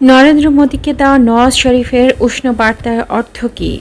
নরেন্দ্র মোদীকে দেওয়া নওয়াজ শরীফের উষ্ণ বার্তার অর্থ কী?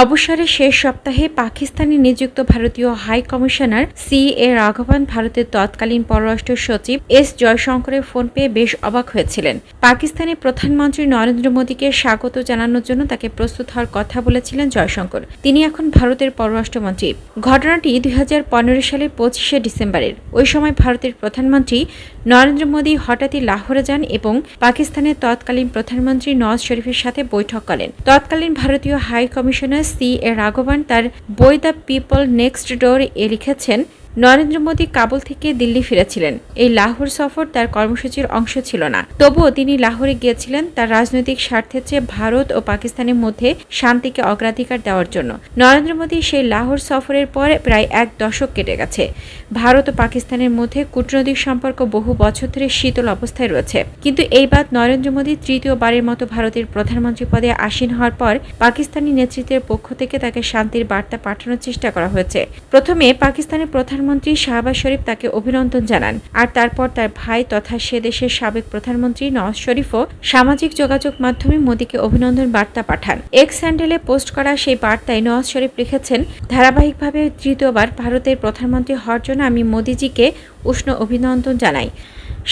অবসরের শেষ সপ্তাহে পাকিস্তানে নিযুক্ত ভারতীয় high commissioner C A Raghavan ভারতের তৎকালীন পররাষ্ট্র সচিব এস জয়শঙ্করের ফোন পেয়ে বেশ অবাক হয়েছিলেন। পাকিস্তানের প্রধানমন্ত্রী নরেন্দ্র মোদীকে স্বাগত জানানোর জন্য তাকে প্রস্তুত হওয়ার কথা বলেছিলেন জয়শঙ্কর। তিনি এখন ভারতের পররাষ্ট্রমন্ত্রী। ঘটনাটি দুই হাজার পনেরো সালের পঁচিশে ডিসেম্বরের। ওই সময় ভারতের প্রধানমন্ত্রী নরেন্দ্র মোদী হঠাৎই লাহোরে যান এবং পাকিস্তানের তৎকালীন প্রধানমন্ত্রী নওয়াজ শরীফের সাথে বৈঠক করেন। তৎকালীন ভারতীয় high commissioner C A Raghavan তার বই দ্য পিপল নেক্সট ডোর এ লিখেছেন। নরেন্দ্র মোদী কাবুল থেকে দিল্লি ফিরেছিলেন। এই লাহোর সফর তার কর্মসূচির অংশ ছিল না। তবুও তিনি লাহোরে গিয়েছিলেন তার রাজনৈতিক স্বার্থের চেয়ে ভারত ও পাকিস্তানের মধ্যে শান্তিকে অগ্রাধিকার দেওয়ার জন্য। নরেন্দ্র মোদী সেই লাহোর সফরের পর প্রায় এক দশক কেটে গেছে। ভারত ও পাকিস্তানের মধ্যে কূটনৈতিক সম্পর্ক বহু বছর ধরে শীতল অবস্থায় রয়েছে। কিন্তু এইবার নরেন্দ্র মোদী তৃতীয়বারের মতো ভারতের প্রধানমন্ত্রী পদে আসীন হওয়ার পর পাকিস্তানি নেতৃত্বের পক্ষ থেকে তাকে শান্তির বার্তা পাঠানোর চেষ্টা করা হয়েছে। প্রথমে পাকিস্তানের প্রধানমন্ত্রী শাহবাজ শরীফ তাকে অভিনন্দন জানান। আর তারপর তার ভাই তথা সে দেশের সাবেক প্রধানমন্ত্রী নওয়াজ শরীফও সামাজিক যোগাযোগ মাধ্যমে মোদীকে অভিনন্দন বার্তা পাঠান। এক্স স্যান্ডেলে পোস্ট করা সেই বার্তায় নওয়াজ শরীফ লিখেছেন, ধারাবাহিকভাবে তৃতীয়বার ভারতের প্রধানমন্ত্রী হওয়ার জন্য আমি মোদীজিকে উষ্ণ অভিনন্দন জানাই।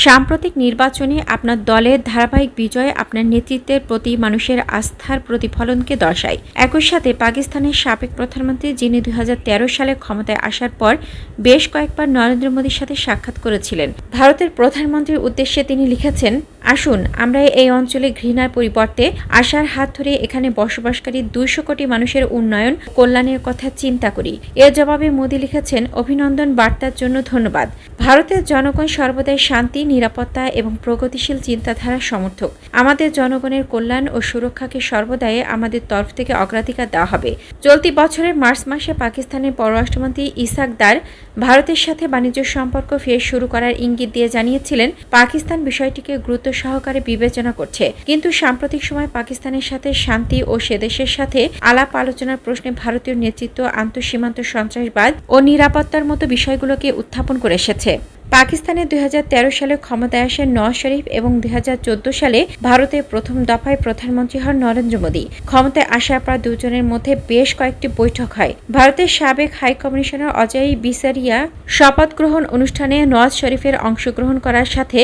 সাম্প্রতিক নির্বাচনে আপনার দলের ধারাবাহিক বিজয় আপনার নেতৃত্বের প্রতি মানুষের আস্থার প্রতিফলনকে দর্শায়। একই সাথে পাকিস্তানের সাবেক প্রধানমন্ত্রী যিনি দুই হাজার তেরো সালে ক্ষমতায় আসার পর বেশ কয়েকবার নরেন্দ্র মোদীর সাথে সাক্ষাৎ করেছিলেন। ভারতের প্রধানমন্ত্রীর উদ্দেশ্যে তিনি লিখেছেন আসুন, আমরা এই অঞ্চলে ঘৃণার পরিবর্তে আশার হাত ধরে এখানে বসবাসকারী দুইশো কোটি মানুষের উন্নয়ন কল্যাণের কথা চিন্তা করি। এর জবাবে মোদী লিখেছেন, অভিনন্দন বার্তার জন্য ধন্যবাদ। ভারতের জনগণ সর্বদাই শান্তি, নিরাপত্তা এবং প্রগতিশীল চিন্তাধারার সমর্থক। আমাদের জনগণের কল্যাণ ও সুরক্ষাকে সর্বদাই আমাদের তরফ থেকে অগ্রাধিকার দেওয়া হবে। চলতি বছরের মার্চ মাসে পাকিস্তানের পররাষ্ট্রমন্ত্রী ইসাক দার ভারতের সাথে বাণিজ্য সম্পর্ক ফের শুরু করার ইঙ্গিত দিয়ে জানিয়েছিলেন, পাকিস্তান বিষয়টিকে গুরুত্ব সহকারে বিবেচনা করছে। কিন্তু সাম্প্রতিক সময় পাকিস্তানের সাথে শান্তি ও সেদেশের সাথে আলাপ আলোচনার প্রশ্নে ভারতীয় নেতৃত্ব আন্তঃসীমান্ত সন্ত্রাসবাদ ও নিরাপত্তার মতো বিষয়গুলোকে উত্থাপন করে এসেছে। পাকিস্তানে দুই হাজার তেরো সালে ক্ষমতায় আসেন নওয়াজ শরীফ এবং দুই হাজার চোদ্দ সালে ভারতের প্রথম দফায় প্রধানমন্ত্রী হন নরেন্দ্র মোদী। ক্ষমতায় আসার পর দুজনের মধ্যে বেশ কয়েকটি বৈঠক হয়। ভারতের সাবেক হাই কমিশনার অজয় বিসারিয়া শপথ গ্রহণ অনুষ্ঠানে নওয়াজ শরীফের অংশগ্রহণ করার সাথে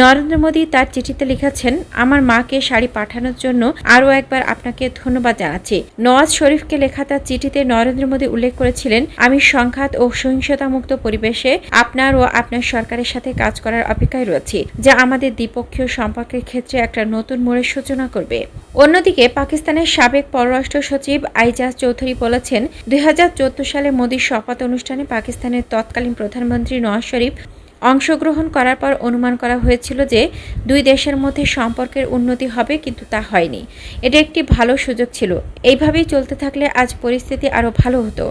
নরেন্দ্র মোদী তার চিঠিতে লিখেছেন, আমার মাকে শাড়ি পাঠানোর জন্য আরও একবার আপনাকে ধন্যবাদ জানাচ্ছি। নওয়াজ শরীফকে লেখা তার চিঠিতে নরেন্দ্র মোদী উল্লেখ করেছিলেন, আমি সংঘাত ও সহিংসতামুক্ত পরিবেশে আপনার ও আপনার সরকারের সাথে কাজ করার অপেক্ষায় রয়েছি, যা আমাদের দ্বিপক্ষীয় সম্পর্কের ক্ষেত্রে একটা নতুন মোড়ের সূচনা করবে। অন্যদিকে পাকিস্তানের সাবেক পররাষ্ট্র সচিব আইজাজ চৌধুরী বলেছেন, দুই হাজার চোদ্দ সালে মোদীর শপথ অনুষ্ঠানে পাকিস্তানের তৎকালীন প্রধানমন্ত্রী নওয়াজ শরীফ অংশগ্রহণ করার পর অনুমান করা হয়েছিল যে দুই দেশের মধ্যে সম্পর্কের উন্নতি হবে, কিন্তু তা হয়নি। এটা একটি ভালো সুযোগ ছিল। এইভাবেই চলতে থাকলে আজ পরিস্থিতি আরও ভালো হতো।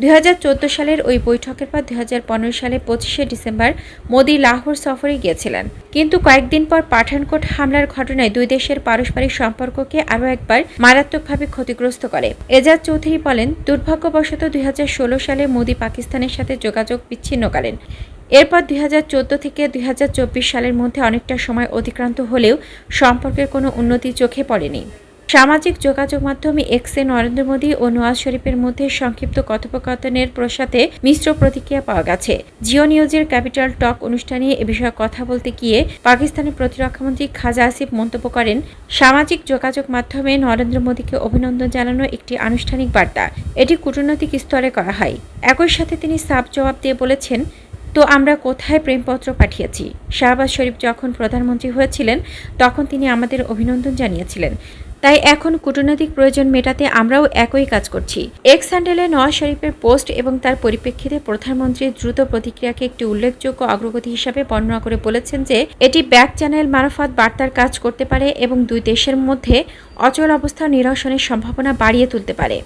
দুই হাজার চোদ্দ সালের ওই বৈঠকের পর দু হাজার পনেরো সালে পঁচিশে ডিসেম্বর মোদি লাহোর সফরে গিয়েছিলেন। কিন্তু কয়েকদিন পর পাঠানকোট হামলার ঘটনায় দুই দেশের পারস্পরিক সম্পর্ককে আরও একবার মারাত্মকভাবে ক্ষতিগ্রস্ত করে। এজাজ চৌধুরী বলেন, দুর্ভাগ্যবশত দুই হাজার ষোলো সালে মোদি পাকিস্তানের সাথে যোগাযোগ বিচ্ছিন্ন করেন এরপর দুই হাজার চোদ্দ থেকে দুই হাজার চব্বিশ সালের মধ্যে অনেকটা সময় অতিক্রান্ত হলেও সম্পর্কের কোনো উন্নতি চোখে পড়েনি। সামাজিক যোগাযোগ মাধ্যমে এক্সে নরেন্দ্র মোদী ও নওয়াজ শরীফের মধ্যে সংক্ষিপ্ত কথোপকথনের প্রসাতে মিশ্র প্রতিক্রিয়া পাওয়া গেছে। জিও নিউজের ক্যাপিটাল টক অনুষ্ঠানে এ বিষয়ে কথা বলতে গিয়ে পাকিস্তানের প্রতিরক্ষামন্ত্রী খাজা আসিফ মন্তব্য করেন, সামাজিক যোগাযোগ মাধ্যমে নরেন্দ্র মোদীকে অভিনন্দন জানানো একটি আনুষ্ঠানিক বার্তা। এটি কূটনৈতিক স্তরে করা হয়। একই সাথে তিনি সাব জবাব দিয়ে বলেছেন তো আমরা কোথায় প্রেমপত্র পাঠিয়েছি? শাহবাজ শরীফ যখন প্রধানমন্ত্রী হয়েছিলেন, তখন তিনি আমাদের অভিনন্দন জানিয়েছিলেন। তাই এখন কূটনৈতিক প্রয়োজন মেটাতে আমরাও একই কাজ করছি। এক্স হ্যান্ডেলে নওয়াজ শরীফের পোস্ট এবং তার পরিপ্রেক্ষিতে প্রধানমন্ত্রীর দ্রুত প্রতিক্রিয়াকে একটি উল্লেখযোগ্য অগ্রগতি হিসাবে বর্ণনা করে বলেছেন যে, এটি ব্যাক চ্যানেল মারফত বার্তার কাজ করতে পারে এবং দুই দেশের মধ্যে অচল অবস্থা নিরসনের সম্ভাবনা বাড়িয়ে তুলতে পারে।